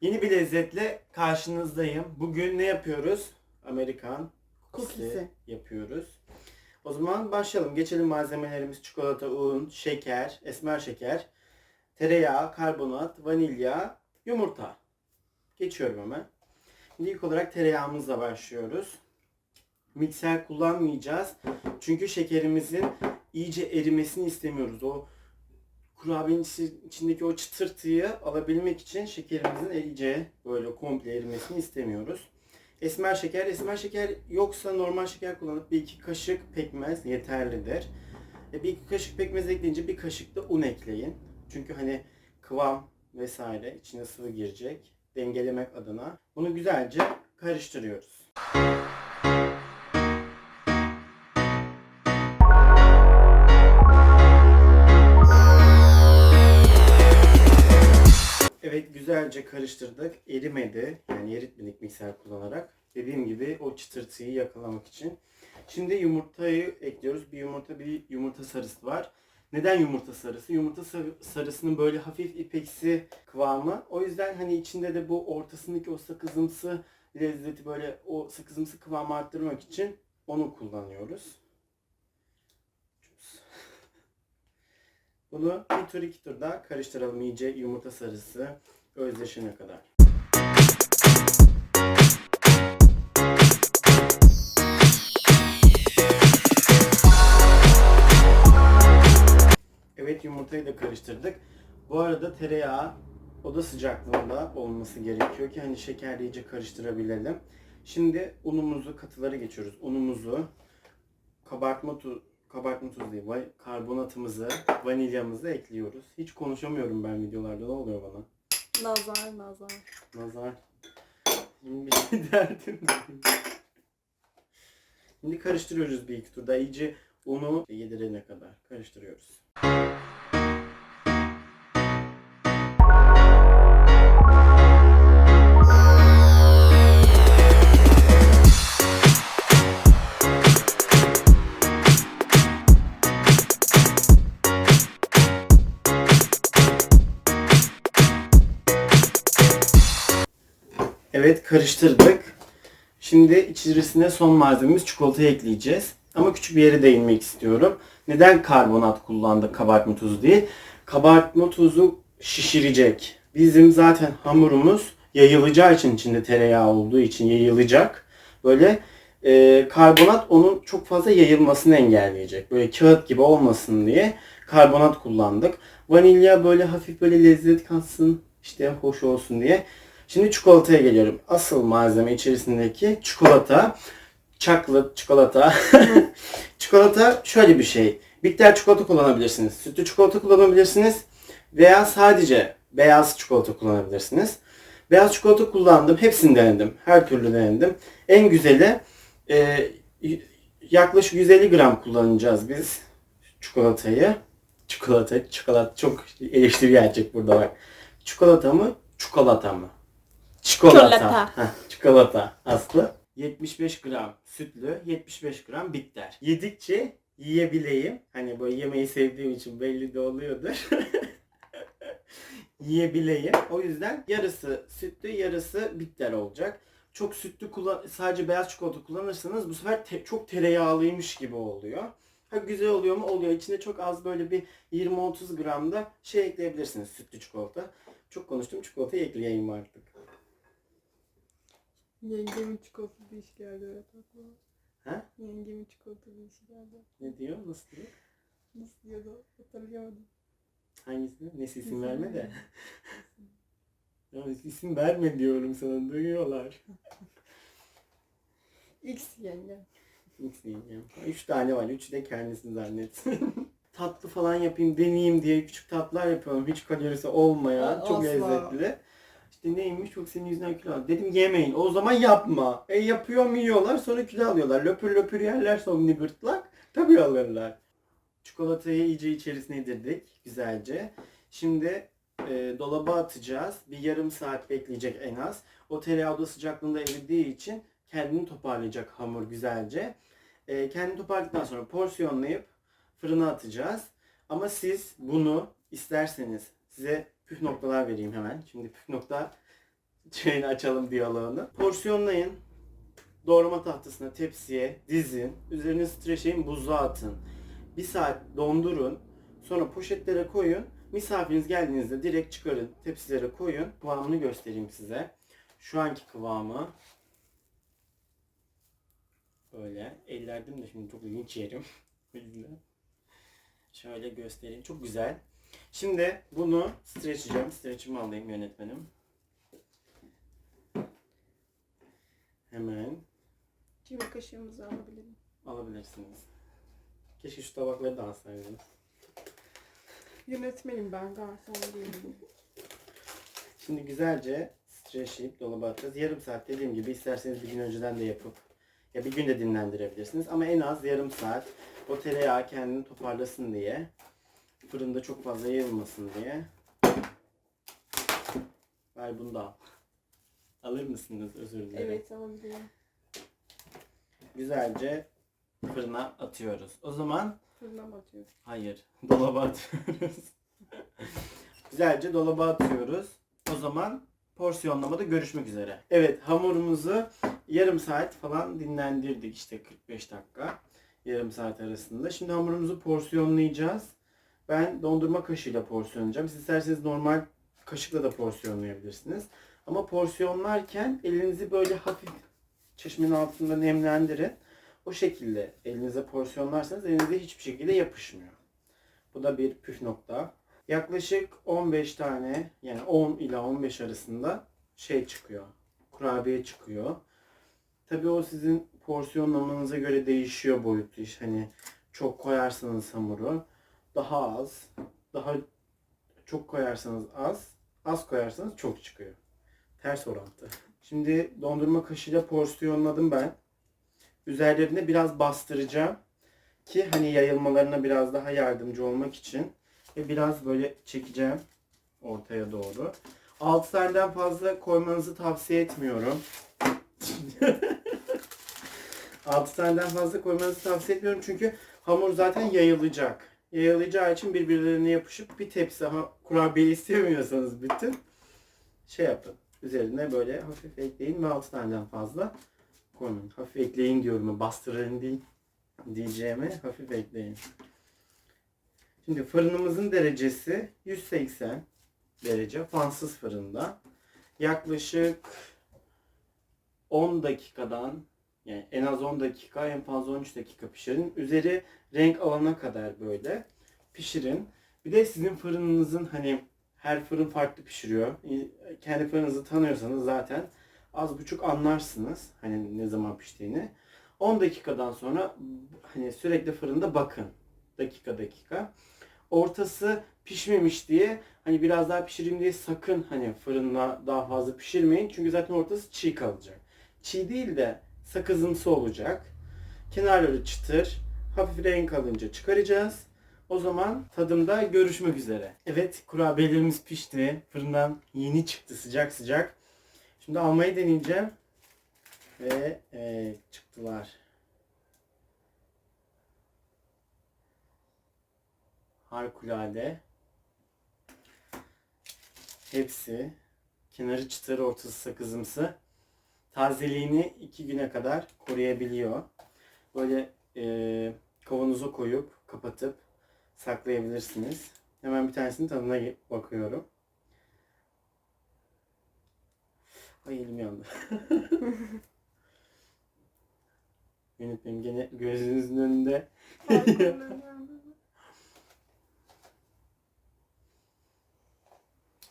Yeni bir lezzetle karşınızdayım. Bugün ne yapıyoruz? Amerikan cookie'si yapıyoruz. O zaman başlayalım. Geçelim malzemelerimiz çikolata, un, şeker, esmer şeker, tereyağı, karbonat, vanilya, yumurta. Geçiyorum hemen. Şimdi ilk olarak tereyağımızla başlıyoruz. Mikser kullanmayacağız. Çünkü şekerimizin iyice erimesini istemiyoruz. O kurabiyenin içi- içindeki o çıtırtıyı alabilmek için şekerimizin iyice böyle komple erimesini istemiyoruz. Esmer şeker, esmer şeker yoksa normal şeker kullanıp bir iki kaşık pekmez yeterlidir. E, bir iki kaşık pekmez ekleyince bir kaşık da un ekleyin. Çünkü hani kıvam vesaire içine sıvı girecek. Dengelemek adına. Bunu güzelce karıştırıyoruz. Evet güzelce karıştırdık. Erimedi. Yani eritmedik mikser kullanarak. Dediğim gibi o çıtırtıyı yakalamak için. Şimdi yumurtayı ekliyoruz. Bir yumurta bir yumurta sarısı var. Neden yumurta sarısı? Yumurta sarı- sarısının böyle hafif ipeksi kıvamı. O yüzden hani içinde de bu ortasındaki o sakızımsı lezzeti böyle o sakızımsı kıvamı arttırmak için onu kullanıyoruz. Bunu bir tur iki tur daha karıştıralım iyice yumurta sarısı özleşene kadar. Evet yumurtayı da karıştırdık. Bu arada tereyağı oda sıcaklığında olması gerekiyor ki hani şekerle iyice karıştırabilelim. Şimdi unumuzu katılara geçiyoruz. Unumuzu kabartma tu kabartma tuzu değil, karbonatımızı, vanilyamızı ekliyoruz. Hiç konuşamıyorum ben videolarda. Ne oluyor bana? Nazar nazar. Nazar. Şimdi bir derdim. Şimdi karıştırıyoruz bir iki turda. İyice unu yedirene kadar karıştırıyoruz. Evet karıştırdık. Şimdi içerisine son malzememiz çikolatayı ekleyeceğiz. Ama küçük bir yere değinmek istiyorum. Neden karbonat kullandık kabartma tuzu değil? Kabartma tuzu şişirecek. Bizim zaten hamurumuz yayılacağı için içinde tereyağı olduğu için yayılacak. Böyle e, karbonat onun çok fazla yayılmasını engelleyecek. Böyle kağıt gibi olmasın diye karbonat kullandık. Vanilya böyle hafif böyle lezzet katsın işte hoş olsun diye. Şimdi çikolataya geliyorum. Asıl malzeme içerisindeki çikolata. Chocolate çikolata. çikolata şöyle bir şey. Bitter çikolata kullanabilirsiniz. Sütlü çikolata kullanabilirsiniz. Veya sadece beyaz çikolata kullanabilirsiniz. Beyaz çikolata kullandım. Hepsini denedim. Her türlü denedim. En güzeli e, yaklaşık 150 gram kullanacağız biz çikolatayı. Çikolata, çikolata çok eleştiri gelecek burada bak. Çikolata mı? Çikolata mı? Çikolata. Çikolata. Heh, çikolata Aslı. 75 gram sütlü, 75 gram bitter. Yedikçe yiyebileyim. Hani böyle yemeği sevdiğim için belli de oluyordur. yiyebileyim. O yüzden yarısı sütlü, yarısı bitter olacak. Çok sütlü kullan sadece beyaz çikolata kullanırsanız bu sefer te- çok tereyağlıymış gibi oluyor. Ha güzel oluyor mu? Oluyor. İçine çok az böyle bir 20-30 gram da şey ekleyebilirsiniz sütlü çikolata. Çok konuştum çikolatayı ekleyeyim artık. Yengemin çikolata bir iş geldi evet aklıma. Ha? Yengemin çikolata bir iş geldi. Ne diyor? Nasıl diyor? Nasıl diyordu hatırlayamadım. Hangisini? Neyse isim verme de. Ya isim verme diyorum sana duyuyorlar. X yengem. X diyeceğim. Üç tane var. Üçü de kendisini zannetsin. Tatlı falan yapayım, deneyeyim diye küçük tatlılar yapıyorum. Hiç kalorisi olmayan, A- çok asla. lezzetli. İşte neymiş çok senin yüzünden kilo al. Dedim yemeyin. O zaman yapma. E yapıyorum yiyorlar sonra kilo alıyorlar. Löpür löpür yerler sonra gırtlak. Tabii alırlar. Çikolatayı iyice içerisine yedirdik güzelce. Şimdi e, dolaba atacağız. Bir yarım saat bekleyecek en az. O tereyağı oda sıcaklığında eridiği için kendini toparlayacak hamur güzelce. E, kendini toparladıktan sonra porsiyonlayıp fırına atacağız. Ama siz bunu isterseniz size püf noktalar vereyim hemen. Şimdi püf nokta şeyini açalım diyaloğunu. Porsiyonlayın. Doğrama tahtasına, tepsiye dizin. Üzerine streçleyin, buzluğa atın. Bir saat dondurun. Sonra poşetlere koyun. Misafiriniz geldiğinizde direkt çıkarın. Tepsilere koyun. Kıvamını göstereyim size. Şu anki kıvamı böyle. Ellerdim de şimdi çok ilginç yerim. Şöyle göstereyim. Çok güzel. Şimdi bunu streçleyeceğim. Streçimi alayım yönetmenim. Hemen Cimri kaşığımızı alabilirim. alabilirsiniz. Keşke şu tabakları da alsaydınız. Yönetmenim ben garson değilim. Şimdi güzelce streçleyip dolaba atacağız. Yarım saat dediğim gibi isterseniz bir gün önceden de yapıp ya bir gün de dinlendirebilirsiniz. Ama en az yarım saat o tereyağı kendini toparlasın diye fırında çok fazla yayılmasın diye ver bunu da al. Alır mısınız? Özür dilerim. Evet alabilirim. Güzelce fırına atıyoruz. O zaman Fırına mı atıyorsun? Hayır. Dolaba atıyoruz. Güzelce dolaba atıyoruz. O zaman porsiyonlamada görüşmek üzere. Evet hamurumuzu yarım saat falan dinlendirdik işte 45 dakika. Yarım saat arasında. Şimdi hamurumuzu porsiyonlayacağız. Ben dondurma kaşığıyla porsiyonlayacağım. Siz isterseniz normal kaşıkla da porsiyonlayabilirsiniz. Ama porsiyonlarken elinizi böyle hafif çeşmenin altında nemlendirin. O şekilde elinize porsiyonlarsanız elinize hiçbir şekilde yapışmıyor. Bu da bir püf nokta. Yaklaşık 15 tane yani 10 ila 15 arasında şey çıkıyor. Kurabiye çıkıyor. Tabii o sizin porsiyonlamanıza göre değişiyor boyutu. iş. Hani çok koyarsanız hamuru daha az, daha çok koyarsanız az, az koyarsanız çok çıkıyor. Ters orantı. Şimdi dondurma kaşığıyla porsiyonladım ben. Üzerlerine biraz bastıracağım ki hani yayılmalarına biraz daha yardımcı olmak için ve biraz böyle çekeceğim ortaya doğru. 6 taneden fazla koymanızı tavsiye etmiyorum. 6 taneden fazla koymanızı tavsiye etmiyorum çünkü hamur zaten yayılacak. Yayılacağı için birbirlerine yapışıp bir tepsi ha, kurabiye istemiyorsanız bütün şey yapın. Üzerine böyle hafif ekleyin ve 6 taneden fazla koymayın. Hafif ekleyin diyorum. Bastırın değil diyeceğime hafif ekleyin. Şimdi fırınımızın derecesi 180 derece fansız fırında. Yaklaşık 10 dakikadan yani en az 10 dakika en fazla 13 dakika pişirin. Üzeri renk alana kadar böyle pişirin. Bir de sizin fırınınızın hani her fırın farklı pişiriyor. Kendi fırınınızı tanıyorsanız zaten az buçuk anlarsınız hani ne zaman piştiğini. 10 dakikadan sonra hani sürekli fırında bakın. Dakika dakika. Ortası pişmemiş diye hani biraz daha pişireyim diye sakın hani fırında daha fazla pişirmeyin. Çünkü zaten ortası çiğ kalacak. Çiğ değil de sakızımsı olacak. Kenarları çıtır. Hafif renk alınca çıkaracağız. O zaman tadımda görüşmek üzere. Evet kurabiyelerimiz pişti. Fırından yeni çıktı sıcak sıcak. Şimdi almayı deneyeceğim. Ve e, çıktılar. Harikulade. Hepsi kenarı çıtır, ortası sakızımsı. Tazeliğini iki güne kadar koruyabiliyor. Böyle e, kavanoza koyup kapatıp saklayabilirsiniz. Hemen bir tanesinin tadına bakıyorum. Ay elim yandı. Yönetmenim gene gözünüzün önünde.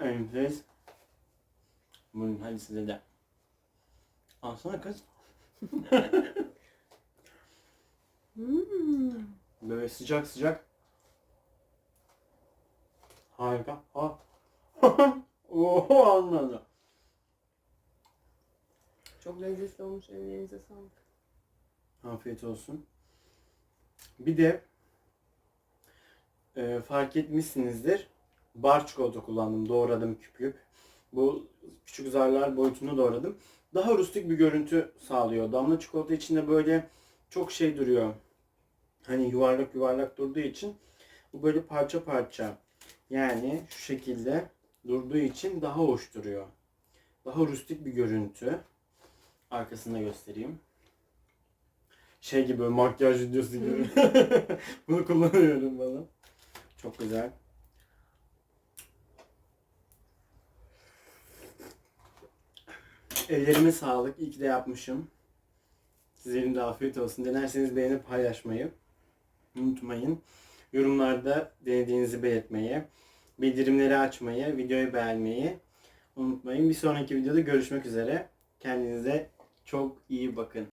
Enfes. Buyurun hadi size de. Alsana kız. Hmm. Böyle sıcak sıcak. Harika. Ha. Oho anladı. Çok lezzetli olmuş. Ellerinize sağlık. Afiyet olsun. Bir de e, fark etmişsinizdir. Bar çikolata kullandım. Doğradım küp küp. Bu küçük zarlar boyutunu doğradım. Daha rustik bir görüntü sağlıyor. Damla çikolata içinde böyle çok şey duruyor. Hani yuvarlak yuvarlak durduğu için bu böyle parça parça yani şu şekilde durduğu için daha hoş duruyor. Daha rustik bir görüntü. Arkasını da göstereyim. Şey gibi makyaj videosu gibi. Bunu kullanıyorum bana. Çok güzel. Ellerime sağlık. İyi ki de yapmışım. Sizlerin de afiyet olsun. Denerseniz beğenip paylaşmayı unutmayın. Yorumlarda denediğinizi belirtmeyi, bildirimleri açmayı, videoyu beğenmeyi unutmayın. Bir sonraki videoda görüşmek üzere. Kendinize çok iyi bakın.